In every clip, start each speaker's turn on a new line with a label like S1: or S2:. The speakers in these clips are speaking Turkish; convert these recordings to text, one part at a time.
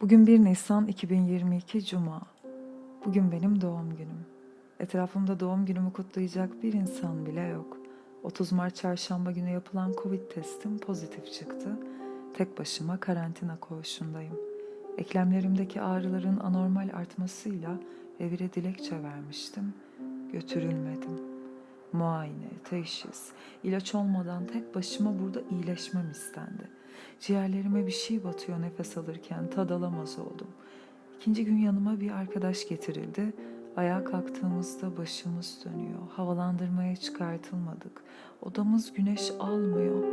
S1: Bugün 1 Nisan 2022 Cuma. Bugün benim doğum günüm. Etrafımda doğum günümü kutlayacak bir insan bile yok. 30 Mart çarşamba günü yapılan Covid testim pozitif çıktı. Tek başıma karantina koğuşundayım. Eklemlerimdeki ağrıların anormal artmasıyla evire dilekçe vermiştim. Götürülmedim. Muayene, teşhis, ilaç olmadan tek başıma burada iyileşmem istendi. Ciğerlerime bir şey batıyor nefes alırken tad alamaz oldum. İkinci gün yanıma bir arkadaş getirildi. Ayağa kalktığımızda başımız dönüyor. Havalandırmaya çıkartılmadık. Odamız güneş almıyor.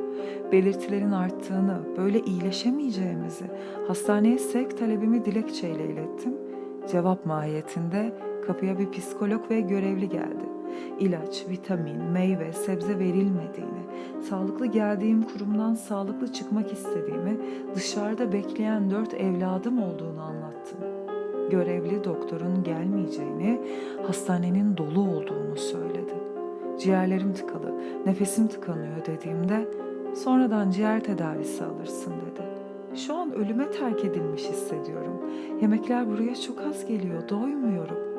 S1: Belirtilerin arttığını, böyle iyileşemeyeceğimizi, hastaneye sevk talebimi dilekçeyle ilettim. Cevap mahiyetinde kapıya bir psikolog ve görevli geldi. İlaç, vitamin, meyve, sebze verilmediğini, sağlıklı geldiğim kurumdan sağlıklı çıkmak istediğimi, dışarıda bekleyen dört evladım olduğunu anlattım. Görevli doktorun gelmeyeceğini, hastanenin dolu olduğunu söyledi. Ciğerlerim tıkalı, nefesim tıkanıyor dediğimde sonradan ciğer tedavisi alırsın dedi. Şu an ölüme terk edilmiş hissediyorum. Yemekler buraya çok az geliyor, doymuyorum.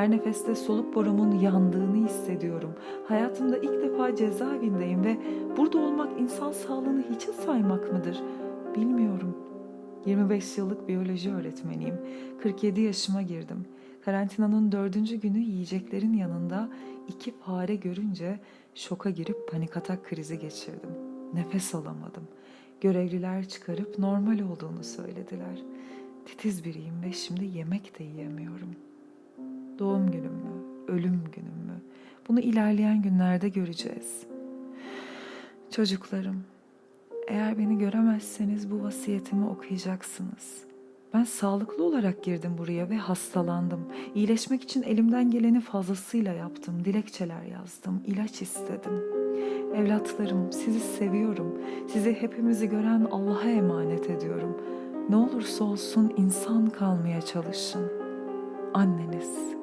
S1: Her nefeste soluk borumun yandığını hissediyorum. Hayatımda ilk defa cezaevindeyim ve burada olmak insan sağlığını hiçe saymak mıdır? Bilmiyorum. 25 yıllık biyoloji öğretmeniyim. 47 yaşıma girdim. Karantinanın dördüncü günü yiyeceklerin yanında iki fare görünce şoka girip panik atak krizi geçirdim. Nefes alamadım. Görevliler çıkarıp normal olduğunu söylediler. Titiz biriyim ve şimdi yemek de yiyemiyorum. Doğum günüm mü, ölüm günüm mü? Bunu ilerleyen günlerde göreceğiz. Çocuklarım, eğer beni göremezseniz bu vasiyetimi okuyacaksınız. Ben sağlıklı olarak girdim buraya ve hastalandım. İyileşmek için elimden geleni fazlasıyla yaptım. Dilekçeler yazdım, ilaç istedim. Evlatlarım, sizi seviyorum. Sizi hepimizi gören Allah'a emanet ediyorum. Ne olursa olsun insan kalmaya çalışın. Anneniz